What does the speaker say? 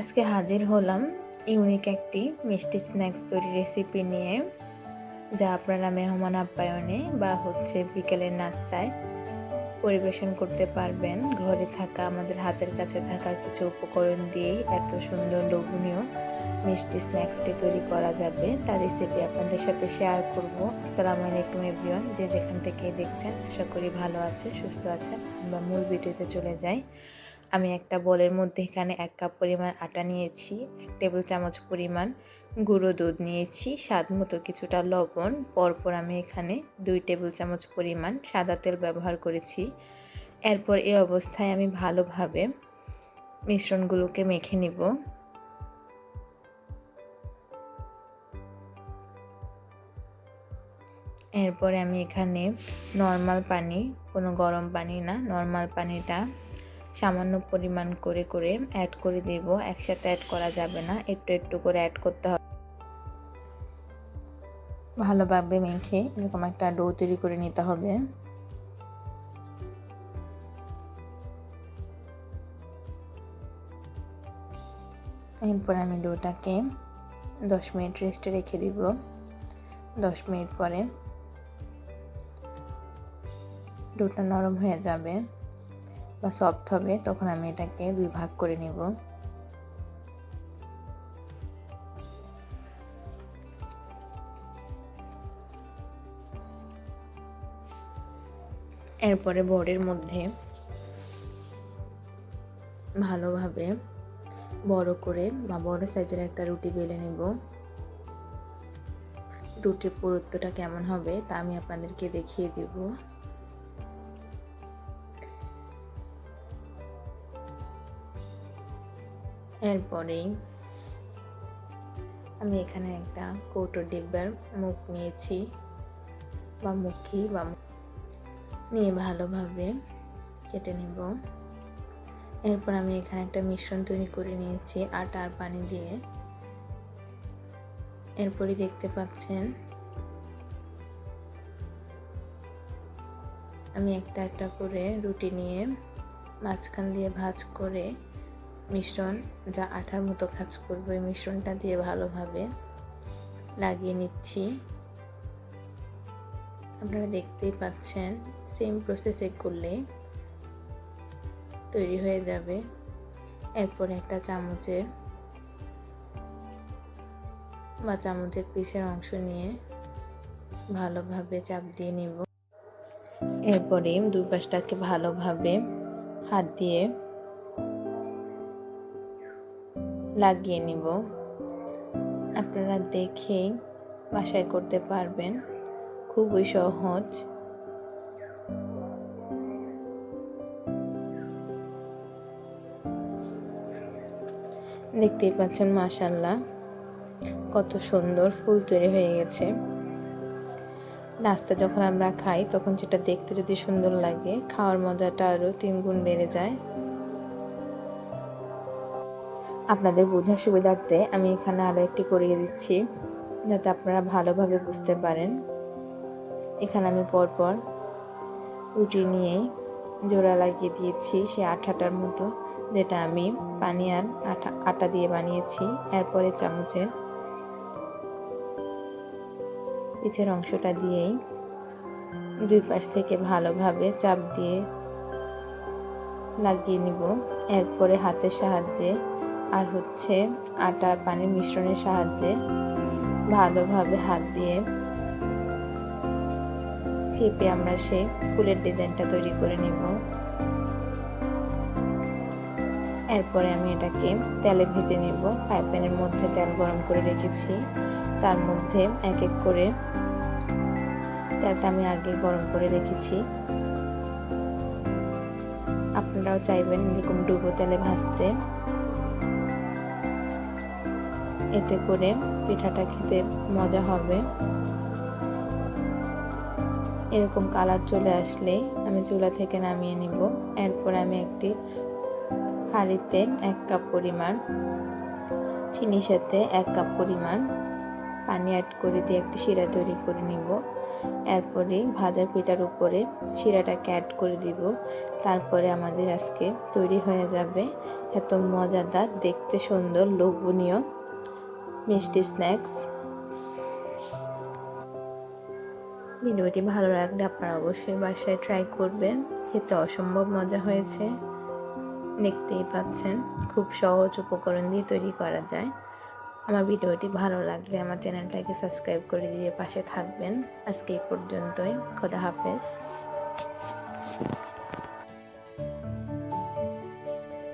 আজকে হাজির হলাম ইউনিক একটি মিষ্টি স্ন্যাক্স তৈরি রেসিপি নিয়ে, যা আপনারা মেহমান আপ্যায়নে বা হচ্ছে বিকেলের নাস্তায় পরিবেশন করতে পারবেন। ঘরে থাকা, আমাদের হাতের কাছে থাকা কিছু উপকরণ দিয়েই এত সুন্দর লোভনীয় মিষ্টি স্ন্যাক্সটি তৈরি করা যাবে। তার রেসিপি আপনাদের সাথে শেয়ার করব। আসসালামু আলাইকুম এভরিওয়ান যে যেখান থেকে দেখছেন, আশা করি ভালো আছে, সুস্থ আছেন। আমরা মূল ভিডিওতে চলে যাই। আমি একটা বলের মধ্যে এখানে এক কাপ পরিমাণ আটা নিয়েছি, এক টেবিল চামচ পরিমাণ গুঁড়ো দুধ নিয়েছি, স্বাদ মতো কিছুটা লবণ, পরপর আমি এখানে দুই টেবিল চামচ পরিমাণ সাদা তেল ব্যবহার করেছি। এরপর এই অবস্থায় আমি ভালোভাবে মিশ্রণগুলোকে মেখে নিব। এরপরে আমি এখানে নর্মাল পানি, কোনো গরম পানি না, নর্মাল পানিটা সামান্য পরিমাণ করে করে অ্যাড করে দেব। একসাথে অ্যাড করা যাবে না, একটু একটু করে অ্যাড করতে হবে। ভালোভাবে মেখে এরকম একটা ডো তৈরি করে নিতে হবে। এরপর আমি ডোটাকে দশ মিনিট রেস্টে রেখে দিব। দশ মিনিট পরে ডোটা নরম হয়ে যাবে। বা সফট হবে, তখন আমি এটাকে দুই ভাগ করে নেব। এরপরে বোর্ডের মধ্যে ভালোভাবে বড় করে বা বড় সাইজের একটা রুটি বেলে নেব। রুটির পুরুত্বটা কেমন হবে তা আমি আপনাদেরকে দেখিয়ে দেব। এরপরেই আমি এখানে একটা কৌটো ডিব্বার মুখ নিয়েছি, বা মুখি, বা নিয়ে ভালোভাবে কেটে নেব। এরপর আমি এখানে একটা মিশ্রণ তৈরি করে নিয়েছি, আটা আর পানি দিয়ে। এরপরই দেখতে পাচ্ছেন, আমি একটা একটা করে রুটি নিয়ে মাঝখান দিয়ে ভাজ করে মিশ্রণ যা আঠার মতো কাজ করবে মিশ্রণটা দিয়ে ভালোভাবে লাগিয়ে নিচ্ছি। আপনারা দেখতেই পাচ্ছেন সেম প্রসেসে করলে তৈরি হয়ে যাবে। এরপর একটা চামচের বা চামচের পিসের অংশ নিয়ে ভালোভাবে চাপ দিয়ে নিব। এরপরে দুই পাশটাকে ভালোভাবে হাত দিয়ে লাগিয়ে নিব। আপনারা দেখেই বাসায় করতে পারবেন। খুবই সহজ। দেখতেই পাচ্ছেন মাশাল্লাহ কত সুন্দর ফুল তৈরি হয়ে গেছে। নাস্তা যখন আমরা খাই, তখন যেটা দেখতে যদি সুন্দর লাগে, খাওয়ার মজাটা আরও তিন গুণ বেড়ে যায়। আপনাদের বোঝার সুবিধার্থে আমি এখানে আরও একটি করিয়ে দিচ্ছি, যাতে আপনারা ভালোভাবে বুঝতে পারেন। এখানে আমি পরপর রুটি নিয়ে জোড়া লাগিয়ে দিয়েছি, সে আঠাটার মতো, যেটা আমি পানি আর আটা আটা দিয়ে বানিয়েছি। এরপরে চামচের পিছের অংশটা দিয়েই দুই পাশ থেকে ভালোভাবে চাপ দিয়ে লাগিয়ে নিব। এরপরে হাতের সাহায্যে আর হচ্ছে আটা আর পানির মিশ্রণের সাহায্যে ভালোভাবে হাত দিয়ে চেপে আমরা সেই ফুলের ডিজাইনটা তৈরি করে নিব। এরপরে আমি এটাকে তেলে ভেজে নেব। ফ্রাই প্যানের মধ্যে তেল গরম করে রেখেছি। তার মধ্যে এক এক করে তেলটা আমি আগে গরম করে রেখেছি। আপনারাও চাইবেন এরকম ডুবো তেলে ভাজতে। এতে করে পিঠাটা খেতে মজা হবে। এরকম কালার চলে আসলে আমি চুলা থেকে নামিয়ে নিব। এরপর আমি একটি হাঁড়িতে এক কাপ পরিমাণ চিনির সাথে এক কাপ পরিমাণ পানি অ্যাড করে দিয়ে একটি শিরা তৈরি করে নিব। এরপরে ভাজা পিঠার উপরে শিরাটাকে অ্যাড করে দিব। তারপরে আমাদের আজকে তৈরি হয়ে যাবে। এত মজাদার, দেখতে সুন্দর, লোভনীয় মিষ্টি স্ন্যাক্স। ভিডিওটি ভালো লাগলে আপনারা অবশ্যই বাসায় ট্রাই করবেন। খেতে অসম্ভব মজা হয়েছে। দেখতেই পাচ্ছেন, খুব সহজ উপকরণ দিয়ে তৈরি করা যায়। আমার ভিডিওটি ভালো লাগলে আমার চ্যানেলটাকে সাবস্ক্রাইব করে দিয়ে পাশে থাকবেন। আজকে এই পর্যন্তই, খোদা হাফেজ।